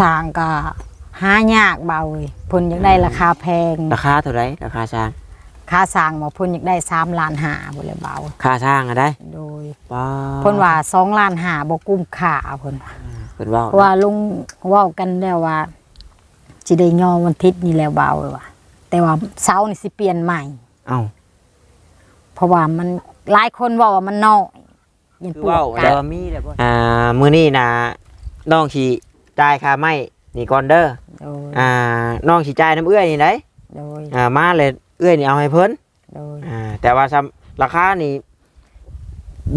สร้างก็หายากเบาเลยเพิ่นอยากได้ราคาแพง ราคาเท่าไหร่ราคาสร้างค่าสร้างบ่เพิ่นอยากได้3ล้านห้าบ่เลยเบา ค่าสร้างอะได้โดยว้าเพิ่นว่า2ล้านห้าบ่กุ้มค่าเพิ่นว่าเพิ่นเว้าเพราะว่าลุงเว้ากันแล้วว่าสิได้ยอวันอาทิตย์นี้แล้วเบาเลยว่าแต่ว่าเสาร์นี่สิเปลี่ยนใหม่ เอ้าเพราะว่ามันหลายคนเว่าว่ามันน้อยยันคือปวดเว้ากัแต่นว่ามีแล้วบ่อ่ามื้อนี้น่ะน้องสิ จ่ายค่าไม้นี่ก่อนเด้อโดยอ่าน้องสิจ่ายน้ำเอื้อยนี่ได้โดยอ่ามาเลยเอื้อยนี่เอาให้เพิ่นโดยอ่าแต่ว่าซ้ำราคานี่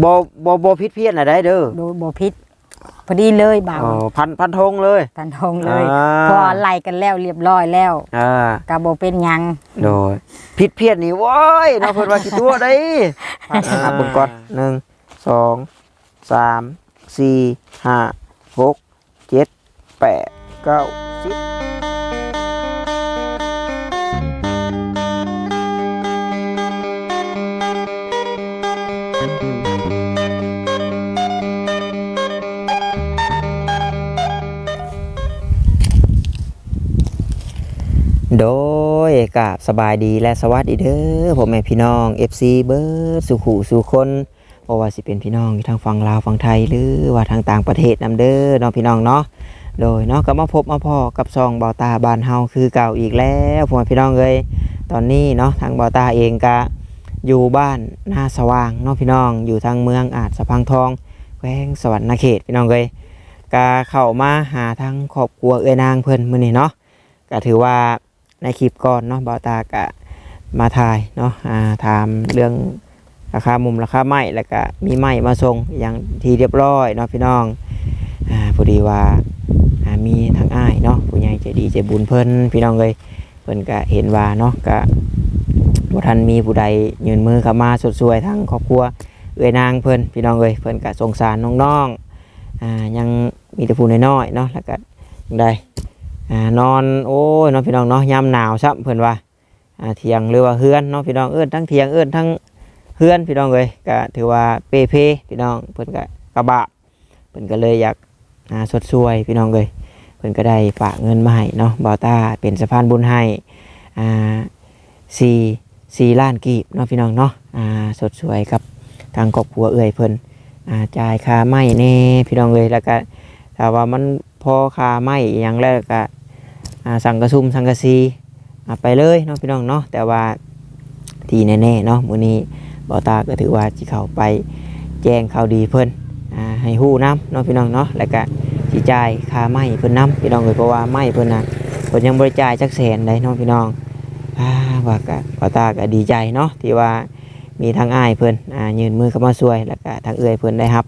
บ่บ่บ่ผิดเพี้ยนอะได้เด้อโดยบ่พิษพอดีเลยเบาอ๋อพันพันธงเลยทันทงเลยอ่าเพอไล่กันแล้วเรียบร้อยแล้วอ่า ก็บ่เป็นหยัง โดยผิดเพี้ยนนี่โว้ยเนาะเพิ่นว่ากี่ตัวได้อ่านับเบิ่งก่อนหนึ่งสองสามสี่ห้าหกเจ็ด แปดเก้าสิบโดยกับสบายดีและสวัสดีเด้อผมแม่พี่น้อง FC เบิร์ดสุขุสุคนเพราะว่าสิเป็นพี่น้องอยู่ทางฝั่งลาวฝั่งไทยหรือว่าทางต่างประเทศนํเด้อเนาะพี่น้องเนาะ โดยเนาะก็มาพบมาพอกับซองเบาตาบานเฮาคือเก่าอีกแล้วผมแม่พี่น้องเอ้ยตอนนี้เนาะทางเบาตาเองก็อยู่บ้านหน้าสว่างเนาะพี่น้องอยู่ทางเมืองอาจสะพังทองแขวงสวรรณเขตพี่น้องเอ้ยก็เข้ามาหาทางครอบครัวเอ้ยนางเพิ่นมื้อนี้เนาะก็ถือว่าในคลิปก่อนเนาะบาวตากะมาถ่ายเนาะอ่าถามเรื่องราคามุมราคาไม้แล้วก็มีไม้มาส่งอย่างที่เรียบร้อยเนาะพี่น้อง อ่าพอดีว่าอ่ามีทางอ้ายเนาะผู้ใหญ่ใจดีใจบุญเพิ่นพี่น้องเลยเพิ่นก็เห็นว่าเนาะก็บ่ทันมีผู้ใดยืนมือเข้ามาสดสวยทางครอบครัวเอ้ยนางเพิ่นพี่น้องเลยเพิ่นก็สงสารน้องๆอ่ายังมีแต่ผู้น้อยๆเนาะแล้วก็จั่งใดอ่านอนโอ้ยเน้องพี่น้องเนาะยามหนาวซับเพิ่นว่าอ่าเทียงหรือว่าเฮือนเนาะพี่น้องเอิ้นทั้งเทียงเอิ้นทั้งเฮือนพี่น้องเลยก็ถือว่าเปเพพี่น้องเพิ่นก็กระบะเพิ่นก็เลยอยาก อ่าสดช่วยพี่น้องเลยเพิ่นก็ได้ฝากเงินมาให้เนาะบอต้าเป็นสะพานบุญให้อ่าสี่สี่ล้านกีบเนาะพี่น้องเนาะอ่าสดช่วยกับทางครอบครัวเอื้อยเพิ่นอ่าจ่ายค่าไม้แน่พี่น้องเลยแล้วก็ถ้าว่ามันพอค่าไม้อย่างแล้วก็อ่าสังกระซุมสังกะซีอ่าไปเลยเนาะพี่น้องเนาะแต่ว่าที่แน่ๆเนาะมื้อนี้บ่าวตาก็ถือว่าสิเข้าไปแจ้งข่าวดีเพิ่น ให้ฮู้นํเนาะพี่น้องเนาะแล้วก็สิจ่ายค่าไม้เพิ่นนํพี่น้องเอ้ยเพราะว่าไม้เพิ่นน่ะเพิ่นยังบ่ได้จ่ายจักแสนใดเนาะพี่น้องอ่าว่าก็บ่าวตาก็ดีใจเนาะที่ว่ามีทางอ้ายเพิ่นอ่ายื่นมือเข้ามาช่วย แล้วก็ทางเอื้อยเพิ่นได้รับ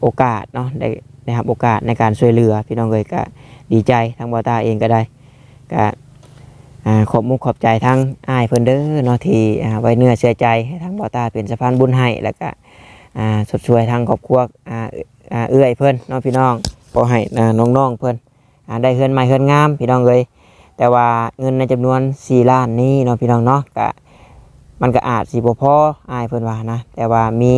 โอกาสเนาะได้ได้รับโอกาสในการช่วยเหลือ พี่น้องเอ้ยก็ดีใจทางบอตาเองก็ได้ก็ขอบมุกขอบใจทั้งอ้ายเพิ่นเด้อเนาะที่ไว้เนื้อเชื่อใจให้ทางบอตาเป็นสะพานบุญให้แล้วก็ อ่าสดช่วยทางครอบครัวอ่าอ่าเอื้อยเพิ่อนเนาะพี่น้องขอให้อ่าน้องๆเพิ่อนอ่าได้เฮือนใหม่เฮือนงามพี่น้องเลยแต่ว่าเงินในจำนวน4ล้านนี้เนาะพี่น้องเนาะก็มันก็อาจสิบ่พออ้ายเพิ่นว่านะแต่ว่ามี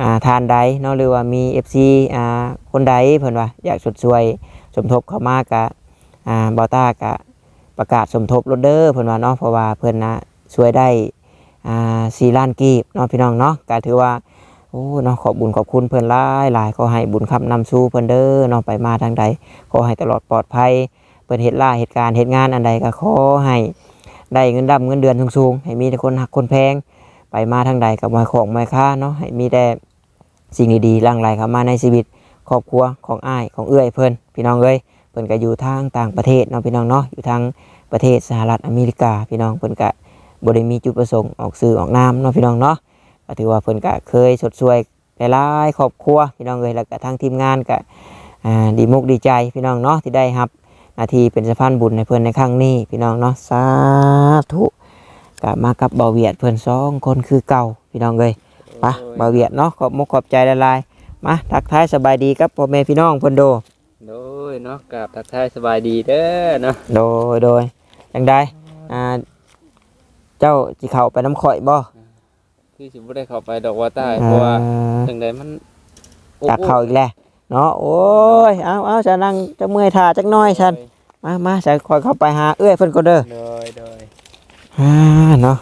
อ่าทานใดเนาะหรือว่ามี FC อ่าคนใดเพิ่นว่าอยากสดช่วยสมทบเข้ามากะอ่าบอต้ากะประกาศสมทบรถเดอร์เพิ่นว่าเนาะเพราะว่าเพิ่นนะช่วยได้อ่าสี่ล้านกีบเนาะพี่น้องเนาะก็ถือว่า โอ้เนาะขอบบุญขอบคุณเพิ่อนหลายหลายขอให้บุญคำนำสู่เพิ่อนเด้อเนาะไปมาทางใดขอให้ตลอดปลอดภัยเพิ่นเฮ็ดล่าเหตุการณ์เฮ็ดงานอันใดก็ขอให้ได้เงินดำเงินเดือนสูงๆให้มีแต่คนหักคนแพง ไปมาทางใดกับมาของมาค่าเนาะให้มีแต่สิ่งดีๆหลั่งไหลเข้ามาในชีวิตครอบครัวของอ้ายของเอื้อยเพิ่อนพี่น้องเอ้ยเพิ่อนก็อยู่ทางต่างประเทศเนาะพี่น้องเนาะอยู่ทางประเทศสหรัฐอเมริกาพี่น้องเพิ่อนก็บ่ได้มีจุดประสงค์ออกสื่อออกนามเนาะพี่น้องเนาะ ก็ถือว่าเพิ่นก็เคยสดช่วยหลายๆครอบครัวพี่น้องเอ้ยแล้วก็ทางทีมงานก็อ่าดีมุกดีใจพี่น้องเนาะที่ได้รับหน้าที่เป็นสะพานบุญในเพิ่นในครั้งนี้พี่น้องเนาะสาธุก็มากับเบาเวียดเพิ่นสองคนคือเก่าพี่น้องเอ้ยไปะเบาเวียดเนาะขอบมุกขอบใจละลายๆมาทักทายสบายดีครับพ่อแม่พี่น้องเพิ่นโดโดยเนาะกับทักทายสบายดีเด้อเนาะโดยโดยจังใดอ่าเจ้าสิเข้าไปน้ำข่อยบ่ ที่สิบ่ได้เข้าไปดอกว่าใต้เพราะว่าจังไดมันโอ้จากเข้าอีกแล้วเนาะโอ้ยเอาเอาจะนั่งจะเมื่อยท่าจักหน้อยฉันมามาจะคอยเข้าไปหาเอื้อยเพิ่นก็เด้อโดยโดยอ่าเนาะ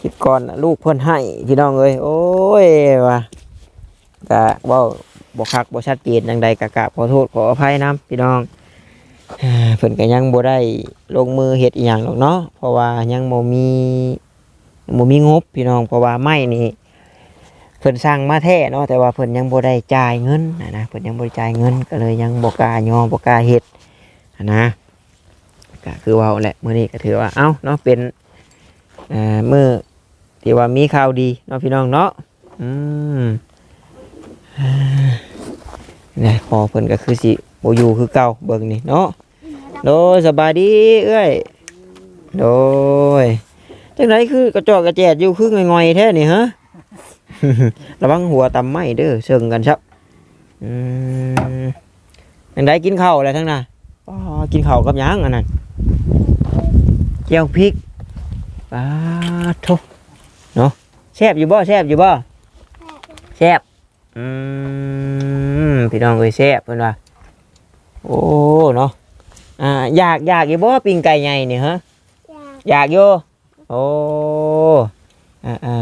คลิปก่อนน่ะลูกเพิ่นให้พี่น้องเอ้ยโอ้ยว่ะกะเว้าบ่คักบ่ชัดเจนจังใดกะกราบขอโทษขออภัยนํพี่น้องอ่าเพิ่นก็ยังบ่ได้ลงมือเฮ็ดอีหยังหรอกเนาะเพราะว่ายังบ่มี บ่มีงบพี่น้องเพราะว่าไม้นี่เพิ่นสั่งมาแท้เนาะแต่ว่าเพิ่นยังบ่ได้จ่ายเงินนะนะเพิ่นยังบ่ได้จ่ายเงินก็เลยยังบ่กล้ายอบ่กล้าเฮ็ดนะก็คือว่าแหละมื้อนี้ก็ถือว่าเอ้าเนาะเป็นอ่ามือที่ว่ามีข่าวดีเนาะพี่น้องเนาะอืมอ่าเนี่ยพอเพิ่นก็คือสิบ่อยู่คือเก่าเบิ่งนี่เนาะโดยสบายดีเอ้ยโดย จังไดคือกระจอกกระแจดอยู่คืองอยๆแท้นี่ฮะ ระวังหัวตำไม้เด้อเชิงกันครับอืมจังไดกินข้าวอะไรทั้งน่ะอ๋อกินข้าวกับหยังอันนั้นเจียวพริกปาทุเนาะแซ่บอยู่บ่แซ่บอยู่บ่แซ่บอืมพี่น้องเอ้ยแซ่บเพิ่นว่าโอ้เนาะอ่าอยากอยากอยู่บ่ปิ้งไก่ใหญ่นี่ฮะอยากอยู่ โอ้อ่าอ่า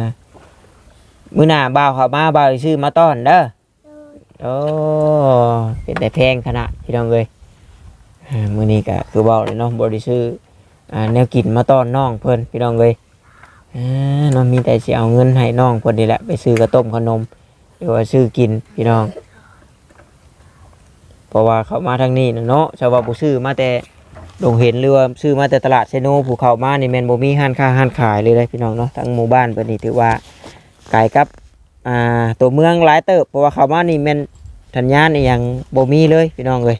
มื้อหน้าบ่าวเข้ามาบ่าวสิซื้อมาต้อนเด้อโอ้เป็นแต่แพงขนาดพี่น้องเอ้ยอ่ามื้อนี้ก็คือเว้าเลยเนาะบ่ได้ซื้ออ่าแนวกินมาต้อนน้องเพิ่นพี่น้องเลยอ่าน้องมีแต่สิเอาเงินให้น้องเพิ่นนี่แหละไปซื้อกระต้มขนมหรือว่าซื้อกินพี่น้อง เพราะว่าเขามาทางนี้น่ะเนาะชาวบ้านบ่ซื้อมาแต่ ดงเห็นหรือว่าซื้อมาแต่ตลาดเซโนผู้เข้ามานี่แม่นบ่มีห้านค้าห้านขายเลยเลยพี่น้องเนาะทั้งหมู่บ้านเพิ่นนี่ถือว่าไกลกับอ่าตัวเมืองหลายเติบเพราะว่าเข้ามานี่แม่นทัญญาณนี่ยังบ่มีเลยพี่น้องเลย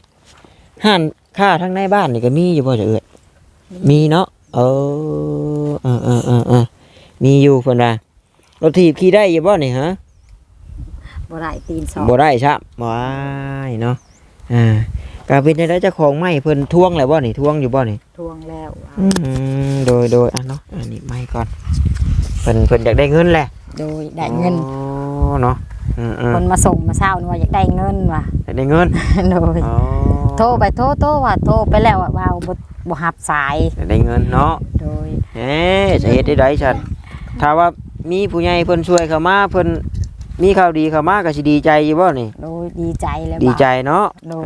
ห้านค้าทั้งในบ้านนี่ก็มีอยู่บ่จะเอ่ยมีเนาะเออเออเออเออเออมีอยู่เพิ่นว่ารถถีบขี่ได้อยู่บ่นี่ฮะบ่ได้ตีนสองบ่ได้ครับว้ายเนาะอ่า กาเป็นได้เจ้าของไม้เพิ่นทวงแล้วบ่นี่ทวงอยู่บ่นี่ทวงแล้วเอาอืมโดยโดยอะเนาะอันนี้ไม้ก่อนเพิ่นเพิ่นอยากได้เงินแหละโดยได้เงินอ๋อเนาะอืมอืมคนมาส่งมาเช้านี่ว่าอยากได้เงินว่ะอยากได้เงินโดยอ๋อโทรไปโทรโทรว่าโทรไปแล้วว่าว่าบ่บ่รับสายอยากได้เงินเนาะโดยเอ๊ะจะเฮ็ดได้ไดฉันถ้าว่ามีผู้ใหญ่เพิ่นช่วยเข้ามาเพิ่นมีข่าวดีเข้ามาก็สิดีใจอยู่บ่นี่โดยดีใจแล้วดีใจเนาะโดย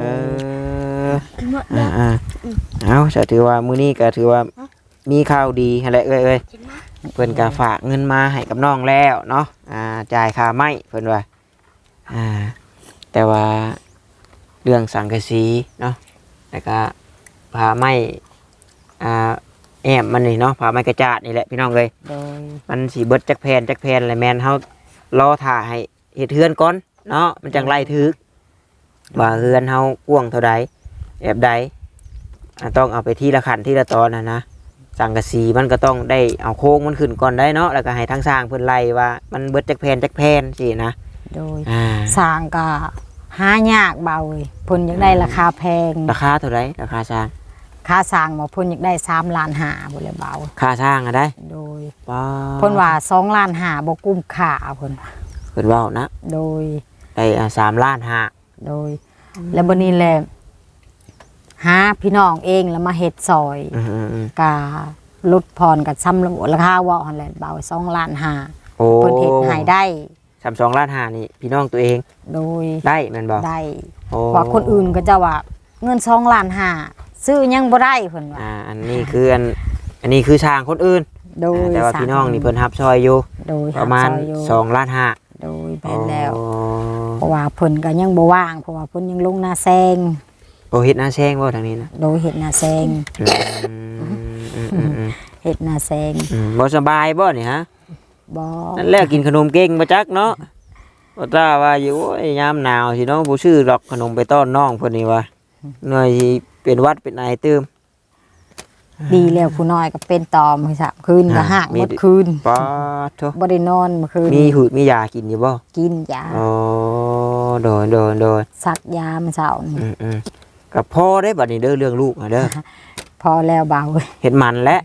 เอออ่าอ่าเอาจะถือว่ามื้อนี้ก็ถือว่ามีข่าวดีหั่นแหละเอ้ยเอ้ยเพิ่นก็ฝากเงินมาให้กับน้องแล้วเนาะอ่าจ่ายค่าไม้เพิ่นว่าอ่า แต่ว่าเรื่องสังกะสีเนาะแล้วก็พาไม้อ่าแอมมันนี่เนาะพาไม้กระจาดนี่แหละพี่น้องเอ้ยโดยมันสีเบิดจักแผ่นจักแผ่นอะไรแมนเฮารอถ่าให้เฮ็ดเฮือนก่อนเนาะมันจังไล่ถึกว่าเฮือนเฮากว้างเท่าใด แบบใดอ่าต้องเอาไปทีละขันทีละตอนนะนะสังกะสีมันก็ต้องได้เอาโค้งมันขึ้นก่อนได้เนาะแล้วก็ให้ทางสร้างเพิ่นไล่ว่า มันเบิดจักแผ่นจักแผ่นสินะโดยอ่าสร้างก็หายากเบาเว้ยเพิ่นอยากได้ราคาแพง ราคาเท่าไหรราคาสร้างค่าสร้างบ่เพิ่นอยากได้3ล้านห้าบ่เลยเบา ค่าสร้างอะได้โดยว้าเพิ่นว่า2ล้านห้าบ่กุ้มค่าเพิ่นว่าเพิ่นเว้านะโดย ได้อ่าสามล้านห้าโดย แล้วบันนี้แหละ หาพี่น้องเองแล้วมาเฮ็ดซอยอืมอืมอืมกาลดพรกับซ้ำระบบราคาว่าหั่นแหละเบาสองล้านห้าโอ้เพิ่นเฮ็ดให้ได้สามสองล้านห้านี่พี่น้องตัวเอง โดยได้แมันบอกได้โอ้ว่าคนอื่นก็จะว่าเงินสองล้านห้าซื้อยังบ่ได้เพิ่นว่าอ่าอันนี้คืออันอันนี้คือช่างคนอื่นโดยแต่ว่าสมพี่น้องนี่เพิ่นรับซอยอยู่โดยประมาณหซอยอยู่สองล้านห้าโดยแม่นแล้วโอ้เพราะว่าเพิ่นก็ยังบ่ว่างเพราะว่าเพิ่นยังลงนาแซง โอ้เฮ็ดหน้าแซงบ่ทางนี้นะโดยเฮ็ดนาแซงอืมอืมอืมอืมเฮ็ดนาแซงอืมบ่สบายบ่นี่ฮะบ่นั่นแหละกินขนมเก่งบ่จักเนาะบ่ตาว่าอยู่โอ้ยยามหนาวสิน้องบ่ซื้อดอกขนมไปต้อนน้องเพิ่นนี่ว่าหน่อยสิเป็นหวัดเป็นไอตื้มดีแล้วผู้น้อยก็เป็นตอมให้สามคืนก็อ่าหากมี หมดคืนป๊าดโถบ่ได้นอนเมื่อคืนมีหืดมียากินอยู่บ่กินยาอ๋อโดนโดนโดนซักยาเมื่อเช้านี่อืมอืม กับพ่อได้บัดนี้เด้อเรื่องลูกอะเด้อ พอแล้วเบาเห็นมันแล้ว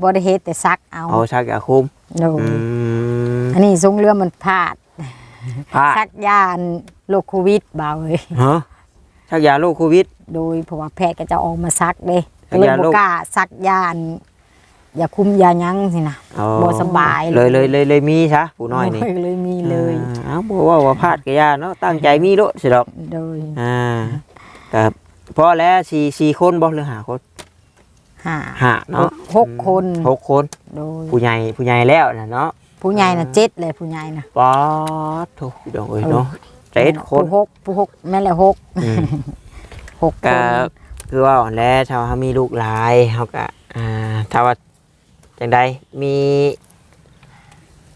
บ่ได้เฮ็ดแต่ซักเอาเอาชักยาคุมโดยอืมอันนี้ทรงเรือมันพลาดผ้าซักยาอันโรคโควิดบ่าวเอ้ยฮะชักยาโรคโควิด โดยเพราะว่าแพทย์ก็จะออกมาซักเด้แต่ก็เลยยาบ่โรค กล้าซักยาอันอย่าคุมยาหยั้งสินะ อ๋อบ่สบายเลยเลยเลยเลยมีซะผู้น้อยนี่โเลยมีเลย อ่าเอ้าบ่ว่าว่าพลาดก็ยาเนาะตั้งใจมีโลดสิดอก โดย อ่ากับ พอแล้วสี่สี่คนบ่หรือห้าคนห้าห้าเนาะหกคนหกคนโดยผู้ใหญ่ผู้ใหญ่แล้วนะเนาะผู้ใหญ่น่ะเจ็ดเลยผู้ใหญ่น่ะป๊อดโถูกดอกเอ้ยเนาะเจ็ดคนผู้หกผู้หกแม่นแหละหกอืมหกคก็นคือว่าอ่อนแล้วชาวเขามีลูกหลายเขาก็อ่าถ้าว่าจังใดมี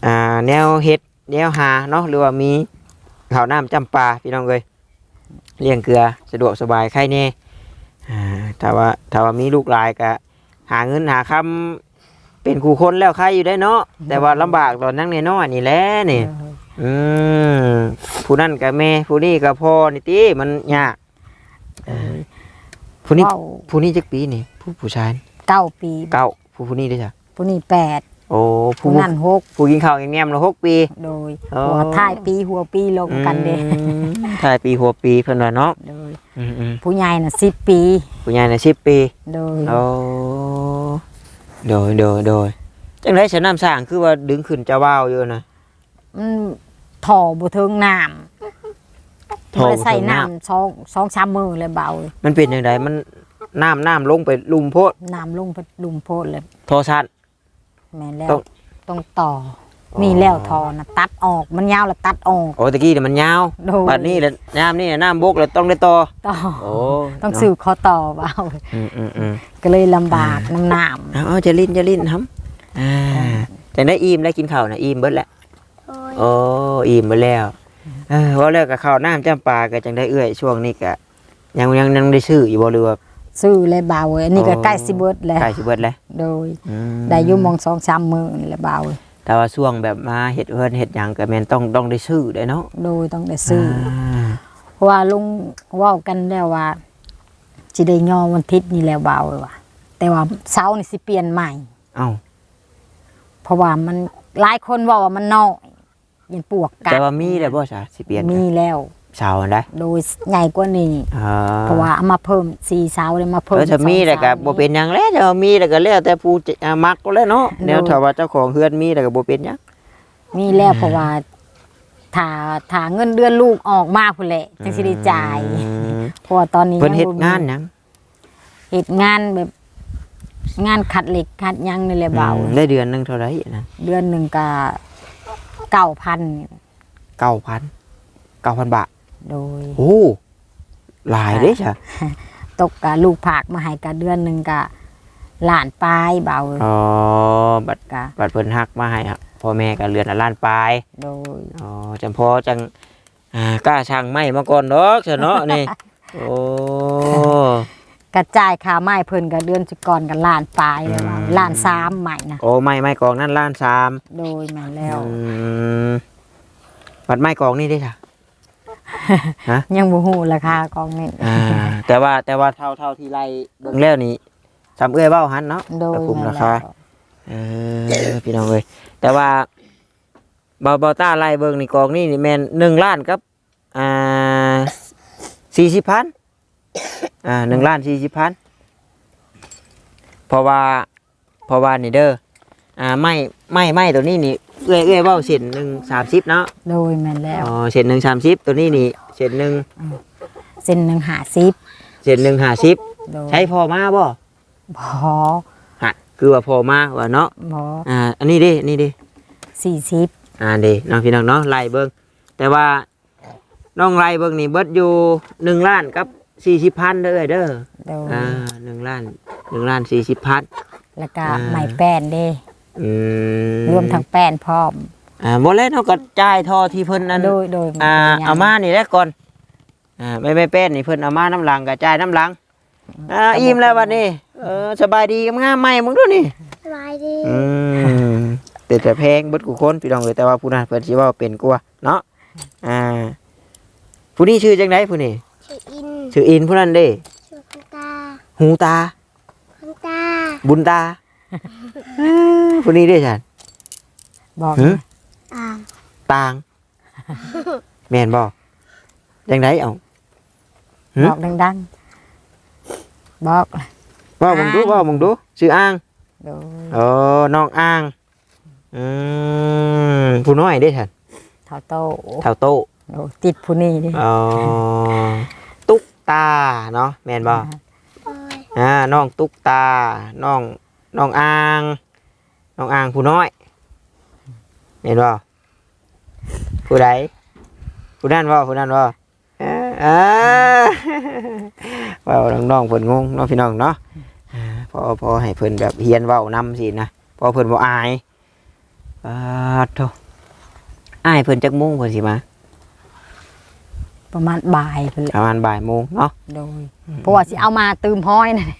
อ่าแนวเฮ็ดแนวหาเนาะหรือว่ามีข้าวน้ำจำปาพี่น้องเอ้ย เลี้ยงเกลือสะดวกสบายใครแน่อ่าถ้าว่าถ้าว่ามีลูกหลายก็หาเงินหาคำเป็นคู่คนแล้วใครอยู่ได้เนาะแต่ว่าลำบากตอนนั่งในน้อยๆนี่แหละนี่เอออืมผู้นั่นกับแม่ผู้นี้กับพ่อนี่ติมันยากผู้นี้เว้าผู้นี้จักปีนี่ผู้ผู้ชายเก้าปีเก้าผู้ผู้นี้ได้จ้ะผู้นี้แปด โอ้ผู้ผู้นั่นหกผู้กินข้าวแง่มๆแล้วหกปี โดยอ๋อ หัวท้ายปีหัวปีลงกันเด้อืมถ่ายปีหัวปีเพิ่นว่าเนาะโดยอืมอืมผู้ใหญ่น่ะสิบปีผู้ใหญ่น่ะสิบปี โดยโอ้โดยโดยโดยจังได๋ฉันน้ำสร้างคือว่าดึงขึ้นจะว้าวอยู่นะ มันถ่อบ่ถึงน้ำท่อบ่บ่ได้ใส่ถึงน้ำน้ำสองสองสามมือเลยเบาเลยมันเป็นจังไดมันน้ำน้ำลงไปลุมโพดน้ำลงไปลุมโพดเลย โทอชัน แม่นแล้วต้อง ต้องต่อออมีแล้วทอนะตัดออกมันยาวแล้วตัดออก โอ้ตะกี้เนี่ยมันยาวโดยบัดนี้แหละน้ำนี่น้ำบกแล้วต้องได้ต่อต่อโอ้ต้องซื้อคอต่อเบาอืมอืมอืมก็เลยลำบากน้ำน้เอาเอาจะลิ้นจะลิ้นทำอ่าแต่ได้อิ่มได้กินข้าวนะอิ่มเบิดแหละโอ้อิ่มเบิดแล้วเออว่าแล้วกับข้าวน้ำจ้ำปลาก็จังได้เอื้อยช่วงนี้ก็ยังยังยังได้ซื้ออยู่บ่หรือว่าำ ซื้อเลยเบาเลยอันนี้ก็อ๋อใกล้สิเบิดแล้วใกล้สิเบิดแล้วโดยอืมได้อยุ่มองสองสามมือนี่แหละเบาเลยแต่ว่าช่วงแบบมาเฮ็ดเฮือนเฮ็ดหยังก็แม่นต้องต้องได้ซื้อได้เนาะโดยต้องได้ซื้ออาเพราะว่าลุงเว่ากันแล้วว่าสิได้ยอวันอาทิตย์นี่แล้วเบาเลยว่ะแต่ว่าเสาร์นี่สิเปลี่ยนใหม่ เอ้าเพราะว่ามันหลายคนว่าว่ามันน้อยยันปวกกัดแต่ว่ามีแล้วบ่ซะสิเปลี่ยนมีแล้ว เช้าอันใดโดยใหญ่กว่านี้อ่าเพราะว่าเอามาเพิ่มสี่เสาเลยมาเพิ่มเออถ้ามีแต่ก็สองสาบ่เป็นหยังแล้วแต่ว่ามีแต่ก็แล้วแต่ผู้จะอ่ามักก็แล้วเนาะโดยแนวถ้าว่าเจ้าของเฮือนมีแต่ก็บ่เป็นหยังมีแล้วเพราะว่าถ้าถ้าเงินเดือนลูกออกมาพุ่นแหละจังสิได้จ่ายอืมเพราะว่าตอนนี้เพิ่นเฮ็ดบ่มีงานหยังเฮ็ดงานแบบงานขัดเหล็กขัดหยังนี่แหละเบาอืมได้เดือนหนึงเท่าไหร่นะเดือนหนึ่งก็เก้าพัน9,000 9,000บาท โดย โอ้หลายเด้จ้ะตกกับลูกผักมาให้กับเดือนหนึ่งก็หลานปลายเบาอ๋อบัดกะบัดเพิ่นฮักมาให้ครับพ่อแม่ก็เรือนละล้านปลายโดยอ๋อจังพอจังอ่ากล้าช่างไม้มาก่อนดอกซะเนาะนี่โอ้กระจายค่าไม้เพิ่นกับเดือนจุก่อนกับล้านปลายเลยว่าอืมล้านสามใหม่นะโอ้ไม้ไม้กองนั่นล้านสามโดยมาแล้วอืมบัดไม้กองนี่ได้จ้ะ ยังบ่ฮู้ราคากองนี่อ่าแต่ว่าแต่ว่าเท่าเท่าที่ไล่เบิ่งแล้วนี่ทำเอื้อยเบ้าหันเนาะโดยกระคุมมาราแล้คาวเออพี่น้องเอ้ยแต่ว่าเบาเบาต้าไล่เบิ่งนี่กองนี่นี่แม่นหนึ่งล้านครับอ่าสี่สิบพันอ่าหนึ่งล้านสี่สิบพันเพราะว่าเพราะว่านี่เด้ออ่าไม่ไม่ไม่ตัวนี้นี่ เอื้อยเอื้อยเบ้าเส้นหนึ่งสามสิบเนาะโดยแม่นแล้วอ๋อเส้นหนึ่งสามสิบตัวนี้นี่เส้นหนึ่งเส้นหนึ่งหาสิบเส้นหนึ่งห้าสิบโดยใช้พอมาบ่พอฮะคือว่าพอมาว่าเนาะพออ่าอันนี้ดินี่ดิสี่สิบอ่าดิน้องพี่น้องเนาะไล่เบิ้งแต่ว่าน้องไล่เบิ้งนี่เบิดอยู่หนึ่งล้านกับสี่สิบพันเด้อเด้อโดยอ่าหนึ่งล้านหนึ่งล้านสี่สิบพัน แล้วก็อ่า ไม้แป้นเด้ อืมรวมทั้งแป้นพร้อม อ่าหมดแล้วเนาะก็จ่ายทอที่เพิ่นนั้นโดยโดยอ่าป็นหยังเอามานี่แหละก่อนอ่าไม่ไม่เป็นนี่เพิ่นเอามาน้ำหลังก็จ่ายน้ำหลังอ่าอิ่มแล้ววันนี้เออสบายดีงามๆไหมมึงดูนี่สบายดีอืมแต่แต่แพงเบิดกูคนพี่น้องเลยแต่ว่าผู้นั้นเพิ่นสิว่าเป็นกลัวเนาะอ่าผู้นี้ชื่อจังไดผู้นี้ชื่ออินชื่ออินผู้นั้นเด้ชื่อคันตาหูตาคันตาบุญตาอ่า ผู้นี้เด้ฉันบอกหืออ่างตาง แม่นบ่จังไดเอาหืมบอกดังๆ บอก ว่ามึงดูอ่าง ว่ามึงดูชื่ออ้างโดยโอ้น้องอ้างอืมผู้น้อยได้ฉันเท่าโตเท่าโตโอ้ติดผู้นี้ดิอ๋อตุ๊กตาเนาะแม่นบ่ โอ้ยอ่าน้องตุ๊กตา น้อง น้องอ่างน้องอ่างผู้น้อยเห็นบ่ผู้ใดผู้นั้นบ่ผู้นั้นบ่อ่าอ่าเว้าน้องๆเพิ่นงงเนาะพี่น้องเนาะอ่าพอพอให้เพิ่นแบบเฮียนเว้านำสินะพอเพิ่นบ่อายอ่าโธ่อายเพิ่นจักโมงเพิ่นสิมาประมาณบ่ายเพิ่นแหละประมาณบ่ายโมงเนาะโดยเพราะว่าสิเอามาตืมห้อยนั่น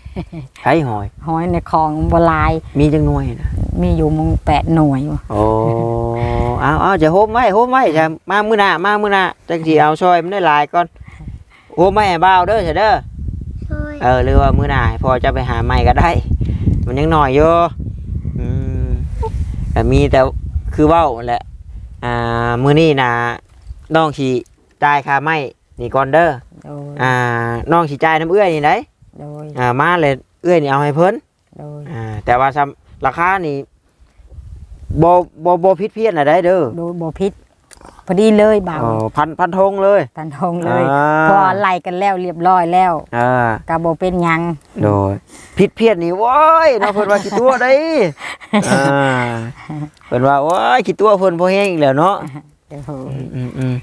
ใช้หอยห้อยในคลองบลาย มีจังหน่วยนะมีอยู่มงแปดหน่วยว่ะโอ้เอาเอาจะโฮมไว้โฮมไว้จะมามื้อหน้ามามื้อหน้าจังสิเอาซอยมันได้หลายก่อนโฮมไว้ให้บ่าวเด้อเถอะเด้อโอ้ยเออหรือว่ามื้อหน้าให้พอจะไปหาใหม่ก็ได้ มันยังน้อยอยู่อืมแต่มีแต่คือเว้านั่นแหละอ่ามื้อนี้นะน้องสิจ่ายค่าไม้นี่ก่อนเด้อโดยอ่าน้องสิจ่ายน้ำเอื้อยนี่ได้โด ยอ่ามาเลยเอื้อยนี่เอาให้เพิ่นโดยอ่าแต่ว่าซ้ำราคานี่บ่บ่บ่ผิดเพี้ยนอะไรเด้อโดยบ่พิษพอดีเลยบ่าวอ๋อพันพันธงเลย ตันทงเลยอ่า พอไล่กันแล้วเรียบร้อยแล้วอ่าก็บ่เป็นหยังโดยผิดเพี้ยนนี่โว้ยเนาะเพิ่นว่ากี่ตัวได้อ่าเพิ่นว่าโอ้ยกี่ตัวเพิ่นบ่แฮงอีกแล้วเนาะโดยอืมอืมอืม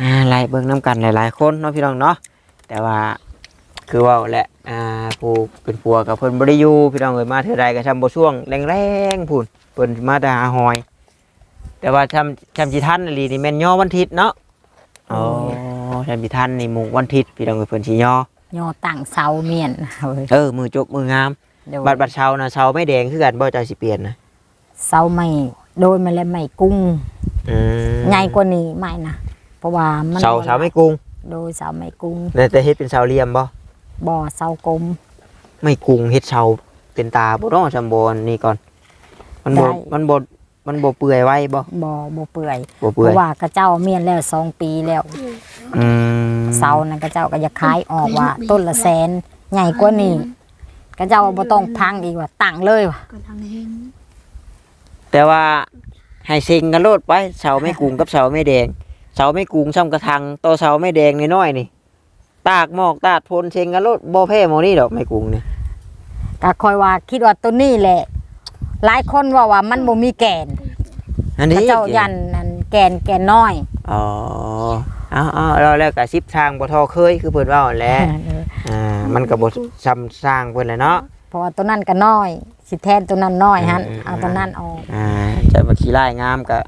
อ่าไล่เบิ่งนํกันหลายๆคนเนาะพี่น้องเนาะแต่ว่าคือเว่าแหละ อ่าผู้เป็นผัวกับเพิ่นบ่ได้อยู่พี่น้องเอ้ยมาเท่าใดก็ทำบ่ช่วงแรงๆพุ่นเพิ่นมาแต่หาหอย แต่ว่าทำทำจิทันอีหลีนี่แม่นย่อวันอาทิตย์เนาะอ๋อทำจิทันนี่หมู่วันอาทิตย์พี่น้องเอ้ยเพิ่นสิย่อย่อตั้งเสาเมียนเฮ้ยเออมือจกมืองามโดยบัดบัดเชานะเชาไม่แดงคือกันบ่เจ้าสิเปลี่ยนนะเสาไม่โดยมันแล้วไม่กุ้งอืมใหญ่กว่านี้ไม่นะเพราะว่ามันเชาเชาไม่กุ้งโดยเสาไม่กุ้งแต่แต่เฮ็ดเป็นเชาเหลี่ยมบ่ บ่อเสากลม ไม่กุ้งเฮ็ดเชาเป็นตาบ่เนาะจำบ่อันนี่ก่อน มันบ่ได้ มันบ่มันบ่เปื่อยไว้บ่บ่อบ่เปื่อยบ่เพเปื่อยราะว่ากระเจ้าเมียนแล้วสองปีแล้ว อืมเสานั่นกระเจ้าก็จะขายออกว่า ต้นละแสนใหญ่กว่านี้กระเจ้าว่าบ่ต้องพังอีกว่าตั้งเลยว่ะแต่ว่าให้เซ็งกันโลดไปเชาไม่กุ้งกับเชาไม่แดงเชาไม่กุ้งซ้ำกระทังต่อเชาไม่แดงน้อยๆนี่ ตากหมอกตากพลเซ็งกันโลดบ่แพ้หมอนี่ดอกไม่กุ้งนี่ก็คอยว่าคิดว่าตัวนี้แหละ หลายคนว่าว่ามันบ่มีแกนอันพนี้ระเจ้ายันนั่นแกนแกนน้อยอ๋อเอาเอาเราแล้วก็สิบทางบ่ทอเคยคือเพิ่นเว้าหั่นแหละอ่ามันก็บ่ซ้ำสร้างเพิ่นแหละเนาะเพราะว่าตัวนั้นก็น้อยสิแทนตัวนั้นน้อยฮันอืมเอาตัวนั้นออกอ่าจะมาขี้ไล่งามก็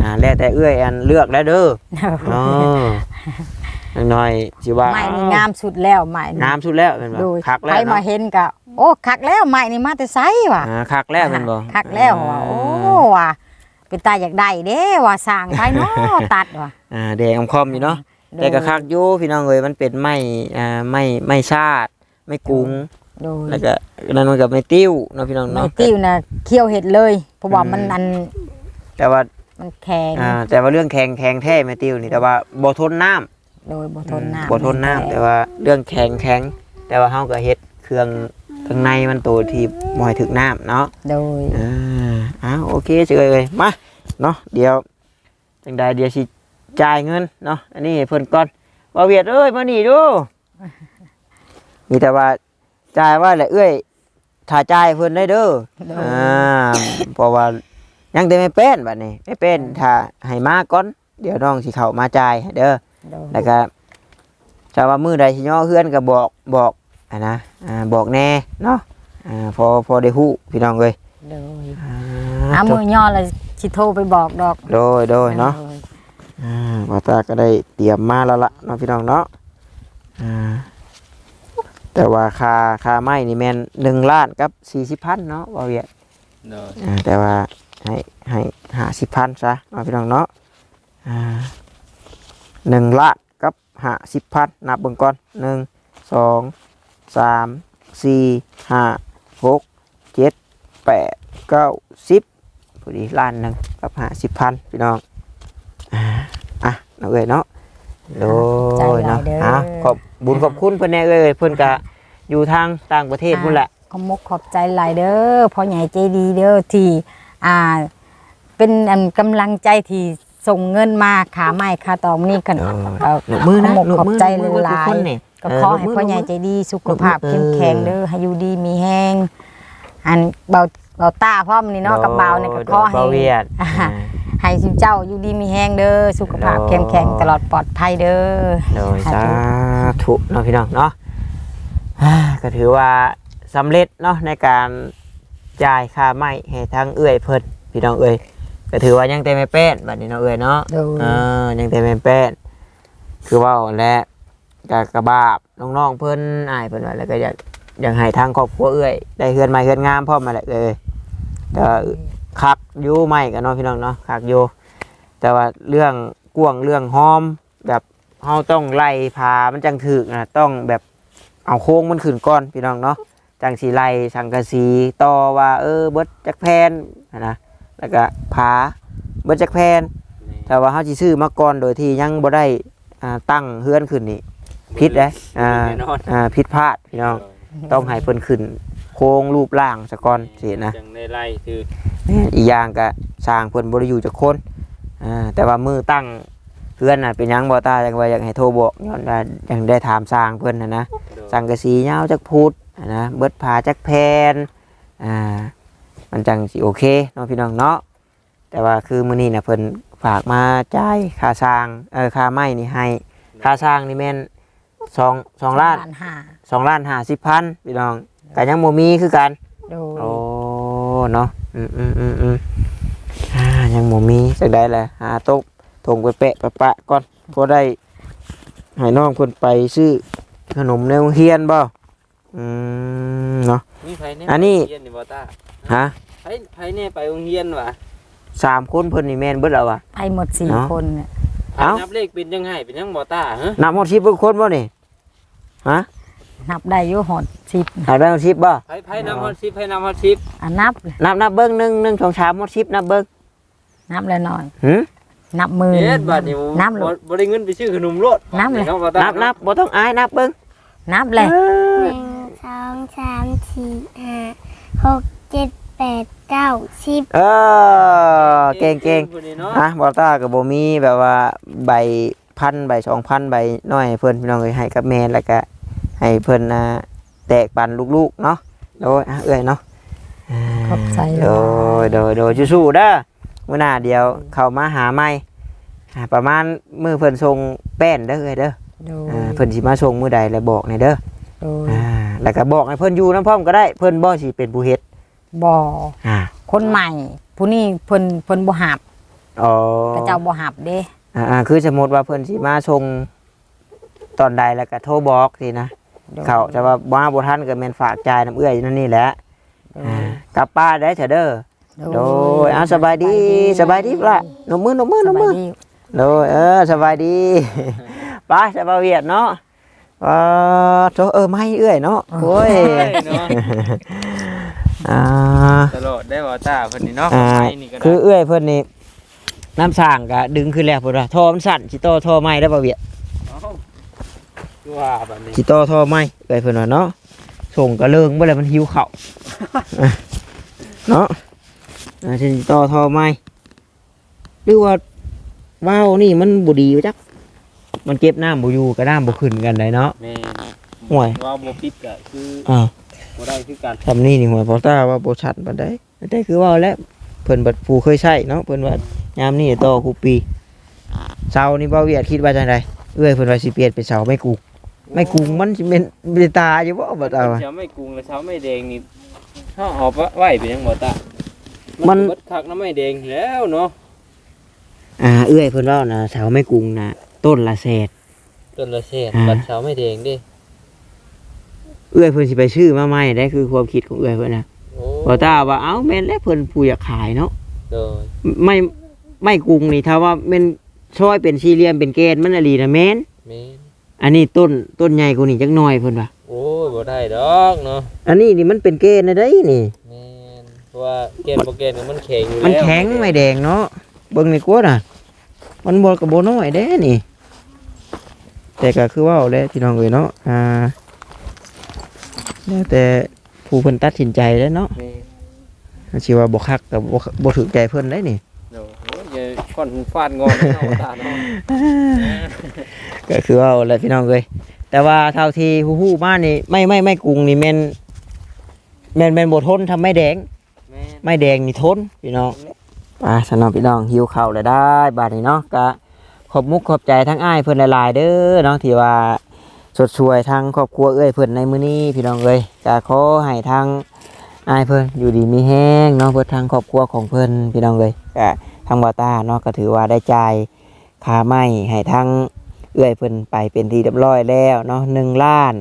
อ่าแล้วแต่เอื้อยอันเลือกแล้วเด้อ อ๋อน้อยๆสิว่าไม้นี่งามสุดแล้วไม้นี่งามสุดแล้วเป็นบ่โดยคักแล้ใครวมาเนาะเห็นก็โอ้คักแล้วไม้นี่มาแต่ไสว่ะอ่าคักแล้วเป็นบ่คักแล้วว่ะโอ้ว่ะเป็นตาอยากได้เด้ว่าสร้างไปเนาะตัดว่ะอ่าแดงอำคอมอยู่เนาะแต่ก็คักอยู่พี่น้องเอ้ยมันเป็นไม้อ่าไม้ไม้ชาติไม่กรุงโดยแล้วก็นั่นมันก็ไม่ติ้วเนาะพี่น้องไม้เนาะติ้วน่ะเคี่ยวเห็ดเลยเพราะว่ามันอันแต่ว่ามันแข็งอ่าแต่ว่าเรื่องแข็งแข็งแท้ไม่ติ้วนี่แต่ว่าบ่ทนน้ำ โดยบ่ทนน้ำบ่ทนน้ำแต่ว่าเรื่องแข็งแข็งแต่ว่าเฮาก็เฮ็ดเครื่องข้างในมันตัวที่บ่ให้ถึกน้ำเนาะโดยอ่าอ้าวโอเคเฉยเลยมาเนาะเดี๋ยวจังใดเดี๋ยวสิจ่ายเงินเนาะอันนี้ให้เพิ่นก่อนบ่าวเวียดเอ้ยมานี่ดูมีแต่ว่าจ่ายว่าแหละเอ้ยถ้าจ่ายเพิ่นได้เด้อโดยอ่าเพราะว่ายังแต่ไม่เป็นบัดนี้ไม่เป็นถ้าให้มาก่อนเดี๋ยวน้องสิเข้ามาจ่ายให้เด้อ โดยแล้วก็ถ้าว่ามือใดสิย่อเฮือนก็บอกบอกอะนะอ่าบอกแน่เนาะอ่าพอพอได้ฮู้พี่น้องเอ้ยโดยอ่าอามือย่อเลยสิโทรไปบอกดอกโดยโดยเนาะโดยอ่าว่าตาก็ได้เตรียมมาแล้วล่ะเนาะพี่น้องเนาะอ่าแต่ว่าค่าค่าไม้นี่แม่นหนึ่งล้านกับสี่สิบพันเนาะว่าเวียเนาะอ่าแต่ว่าให้ให้หาสิบพันซะเนาะพี่น้องเนาะอ่า หนึ่งล้านกับหาสิบพันนับเบิ่งก่อนหนึ่งสองสามสี่ห้าหกเจ็ดแปดเก้าสิบพอดีล้านหนึ่งกับหาสิบพันพี่น้องอ่าอะเอาเลยเนาะโดใจยหลาเนาะยเด้ออะขอบบุญขอบคุณเพิ่นแน่เอ้ยเพิ่นก็อยู่ทางต่างประเทศพุ่นแหละขอมกขอบใจหลายเด้อพ่อใหญ่ใจดีเด้อที่อ่าเป็นอันกำลังใจที่ ส่งเงินมาขาไม้ขาตองนี่กันเออเอ่อหนุมือนะขอมกหนุขอบมือใจหนุมือหลาทุกยคนนี่ก็ขอให้พ่อใหญ่ใจดีสุขภาพเข้มแข็งเด้อให้อยู่ดีมีแห้งอันเบาเบาตาพร้อมนี่เนาะกับเบาเนี่ยก็ขอให้ เบาเวียดอ่า ให้สิเจ้าอยู่ดีมีแห้งเด้อสุขภาพเข้มแข็งตลอดปลอดภัยเด้อ โดยสาธุเนาะพี่น้องเนาะอ่าก็ถือว่าสำเร็จเนาะในการจ่ายค่าไม้ให้ทั้งเอื้อยเพิ่นพี่น้องเอ้ย ก็ถือว่ายังเต็มไม่เป็นบัดนี้เนาะเอ้ยเนาะโดย เออยังเต็มไม่เป็นคือว่าและกกระบาบน้องๆเพิ่นอายเพิ่นว่าแล้วก็อยากอยากให้ทางครอบครัวเอื้อยได้เฮือนใหม่เฮือนงามพร้อมมาแหละเลยก็คักอยู่ใหม่กันเนาะพี่น้องเนาะคักอยู่แต่ว่าเรื่องกวางเรื่องหอม แบบเฮาต้องไล่พามันจังถึกนะต้องแบบเอาโค้งมันขึ้นก่อนพี่น้องเนาะ จังสีไล่สังกะสีต่อว่า เออเบิดจักแพนนะ แล้วก็พาเบิดจักแพนแต่ว่าเฮาสิซื้อมาก่อนโดยที่ยังบ่ได้อ่าตั้งเฮือนขึ้นนี่ผิดเด้อ่าแน่นอนอ่าผิดพลาดพี่น้องต้องให้เพิ่นขึ้น โค้งรูปร่างซะก่อนสินะจังได้ไล่คืออีกอย่างก็สร้างเพิ่นบ่ได้อยู่จักคนอ่าแต่ว่ามือตั้งเพื่อนน่ะเป็นหยังบ่ตาจังว่าอยากให้โทรบอกย้อนว่ายังได้ถามสร้างเพิ่นน่ะนะสังกะสียาวจักพุดอะนะเบิดผาจักแพนอ่า มันจังสิโอเคเนาะพี่น้องเนาะแต่ว่าคือมื้อนี้น่ะเพิ่นฝากมาจ่ายค่าสร้างเออค่าไม้นี่ให้ค่าสร้างนี่แม่นสองสองล้านห้าสองล้านห้าสิบพันพี่น้องก็ยังบ่มีคือกันโดยโอ้เนาะอืมอืมอืมอืมอ่ายังบ่มีจักได้แหละหาโต๊ะถงไปแปะปะปะก่อนพอได้ให้น้องเพิ่นไปซื้อขนมในโรงเรียนบ่อืมเนาะมีไผแน่อันนี้เฮียนนี่บ่ตาฮะไผไผแน่ไปโรงเรียนวะสามคนเพิ่นนี่แม่นเบิดแล้ววะ ไปหมดสี่เนาะ คนน่ะเอ้า นับเลขเป็นยังไงเป็นยังบ่ตาฮะนับหมดชิปเบิดคนบ่นี่ฮะนับได้อยู่หอดสิบนับได้หมดชิปบ่ ไผไผนำฮอด10ไผนำฮอด10อะนับเลยนับนับเบิ่งหนึ่งหนึ่งสองสามหมดชิปนับเบิ่งนับแล้วนอนหืม นับมือเอ็ดบัดนี้นับเลบ่ย บ่ได้เงินไปซื้อขนมโลดนับเลย นาะบ่ตานับนับบ่ต้องอายนับเบิ่งนับเลย หนึ่งสองสามสี่ห้าหก เจ็ดแปดเก้าสิบเออเก่งเก่งพิ่นนี่เนาะอะบอต้ากับโบมีแบบว่าใบพันใบสองพันใบน้อยให้เพิ่นพี่น้องเอ้ยให้กับแม่แล้วก็ให้เพิ่นนะแตกปันลูกๆเนาะโดยอะเอ้ยเนาะาขอบใจโดยโดยโดยสู้ๆเด้อมื้อหน้าเดียวเข้ามาหาใหม่อ่าประมาณมื้อเพิ่นส่งแป้นเด้อเอ้ยเด้อโดยอ่าเพิ่นสิมาส่งมื้อใดแล้วบอกในอยเด้อโดยอ่าแล้วก็บอกให้เพิ่นอยู่นํพร้อมก็ได้เพิ่นบ่สิเป็นผู้เฮ็ด บ่ออ่าคนใหม่ ผู้นี้เพิ่นเพิ่นบ่หับอ๋อพระเจ้าบ่หับเด้อ่าๆคือสมมติว่าเพิ่นสิมาส่งตอนใดแล้วก็โทรบอกสินะโดยเขาจะว่าบ่มาบ่ทันก็แม่นฝากจ่ายน้ำเอื้อยอยู่นั่นนี่แหละโดอ่ายกลับป้านได้เถอะเด้อโดยเอาสบายดีสบายดีปล่ะหนมมือหนมมือหนสมบามืยอดีโดยเออสบายดีไปสบายเวียดเนาะว่าโถเออไม่เอื้อยเนาะโอ้ยเนาะ อ่า ตลอดได้บ่ตาเพิ่นนี่เนาะอ่าไผนี่ก็ได้คือเอื้อยเพิ่นนี่น้ำสร้างก็ดึงขึ้นแล้วเพิ่นว่าท่อมันสั่นสิโตอท่อไม้ได้บ่เวียดเอ้าคือว่าบัดนี้สิโตอท่อไม้เอื้อยเพิ่นว่าเนาะส่งกระเลิงบ่แล้วมันหิวข้าวอะเนาะอ่าสิโตอท่อไม้หรือว่าว้าวนี่มันบ่ดีจักมันเก็บน้ำบ่อยู่กับน้ำบ่ขึ้นกันได้เนาะ แม่ห่วย ว่าบ่ปิดก็คืออ่า บ่ได้คือกันทำนี่นี่หัวพอตาว่าบ่ชัดปานใดแต่คือว่าแล้วเพิ่นบัดผู้เคยใช้เนาะเพิ่นว่ายามนี้ต่อคูปีเสานี่บ่เวียดคิดว่าจังไดเอ้ยเพิ่นว่าสิเปลี่ยนเป็นเสาไม่กูไม่กูมันสิเป็นเป็นตาอยู่บ่บ่ตาว่าเช้าไม่กรุงและเช้าไม่แดงนี่เฮาเอาไว้เป็นหยังบ่ตามัมันเบิดคักน้ำไม่แดงแล้วเนาะอ่าเอ้ยเพิ่นว่านะเสาไม่กูนะต้นละแสนต้นละเศษอ่าบัดเช้าไม่แดงเดิ เอ้ยเพิ่นสิไปซื้อมาใหม่ได้คือความคิดของเอ้ยเพิ่นนะโอ้บ่ตาว่าเอ้าแม่นแล้วเพิ่นผู้อยากขายเนาะโดยไม่ไม่กรุงนี่ถ้าว่าแม่นช่อยเป็นสี่เหลี่ยมเป็นเกณฑ์มันอะลีนะแม่นแม่นอันนี้ต้นต้นใหญ่กว่านี้จักหน่อยเพิ่นว่าโอ้ยบ่ได้ดอกเนาะอันนี้นี่มันเป็นเกณฑ์นะได้นี่ แม่นเพราะว่าเกณฑ์บ่เกณฑ์มันแข็งอยู่แล้วมันแข็งไม่แดงเนาะเบิ่งนี่กวดอะ มันบ่กระโบน้อยเด้นี่ แต่ก็คือเว่าแหล้วพี่น้องเอ้ยเนาะอ่า แล้วแต่ผู้เพิ่นตัดสินใจแล้วเนาะแม่สิว่าบ่คักก็บ่บ่ถูกใจเพิ่นได้นี่โอ้โหอย่าค่อนฟาดงอนเอาตาเนาะก็คือเว่าแหล้วพี่น้องเอ้ยแต่ว่าเท่าที่ฮู้ๆมานี่ไม่ไม่ไม่กรุงนี่แม่นแม่นแม่นบ่ทนทำไม่แดง แม่ไม่แดงนี่ทนพี่น้องอ่าสนองพี่น้องหิวข้าวแล้วได้บาดนี้เนาะก็ขอบมุกขอบใจทั้งอ้ายเพิ่นหลายๆเด้อเนาะที่ว่า สดชวยทางครอบครัวเอ้ยเพิ่นในมื้อนี้พี่น้องเอ้ยก็ขอให้ทางอ้ายเพิ่นอยู่ดีมีแห้งเนาะเพื่อทางครอบครัวของเพิ่นพี่น้องเอ้ยก็ทางบ่าวตาเนาะก็ถือว่าได้จ่ายค่าไม้ให้ทางเอ้ยเพิ่นไปเป็นที่เรียบร้อยแล้วเนาะ1ล้าน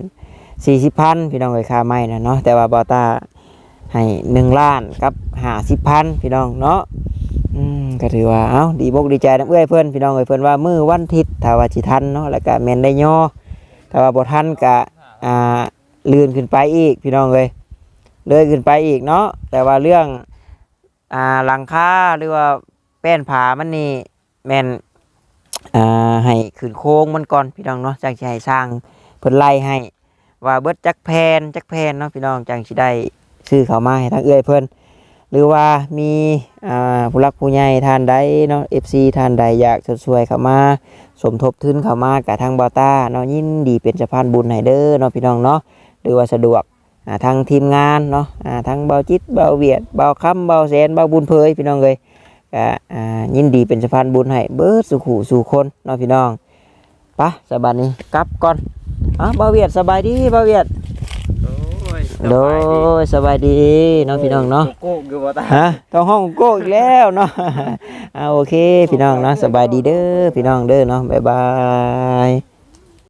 40,000พี่น้องเอ้ยค่าไม้นะเนาะแต่ว่าบ่าวตาให้หนึ่งล้านกับหาสิบพันพี่น้องเนาะอืมก็ถือว่าเอ้าดีบกดีใจน้ำเอื้อยเพื่อนพี่น้องเอ้ยเพื่อนว่ามือวันอาทิตย์ถ้าว่าสิทันเนาะแล้วก็แมนได้ย่อ ถ้าว่าบ่ทันก็อ่าลื่นขึ้นไปอีกพี่น้องเอ้ยเลื่อนขึ้นไปอีกเนาะแต่ว่าเรื่องอ่าหลังคาหรือว่าแป้นผามันนี่แมนอ่าให้ขึ้นโค้งมันก่อนพี่น้องเนาะจังสิให้สร้างเพิ่นไล่ให้ว่าเบิดจักแพนจักแพนเนาะพี่น้องจังสิได้ซื้อเขามาให้ทางเอื้อยเพิ่น หรือว่ามีผู้รักผู้ใหญ่ทานใดเนาะ FC ทานใดอยากจะช่วยเข้ามา สมทบทุนเข้ามากับทางบาต้าเนาะยินดีเป็นสะพานบุญให้เด้อเนาะพี่น้องเนาะหรือว่าสะดวกทางทีมงานเนาะทางเบาจิตเบาเวียดเบาคำเบาแสนเบาบุญเพยพี่น้องเลยก็อ่ายินดีเป็นสะพานบุญให้เบิดสุขูสู่คนเนาะพี่น้องปะสบายนี้กลับก่อนอะเบาเวียดสบายดีเบาเวียด โอ้ยโดยสบายดีเนาะพี่น้องเนาะโก้คือบ่ตาฮะต้องห้องโก้อีกแล้วเนาะอ่าโอเค พี่น้องเนาะสบายดีเด้อพี่น้องเด้อเนาะบ๊ายบาย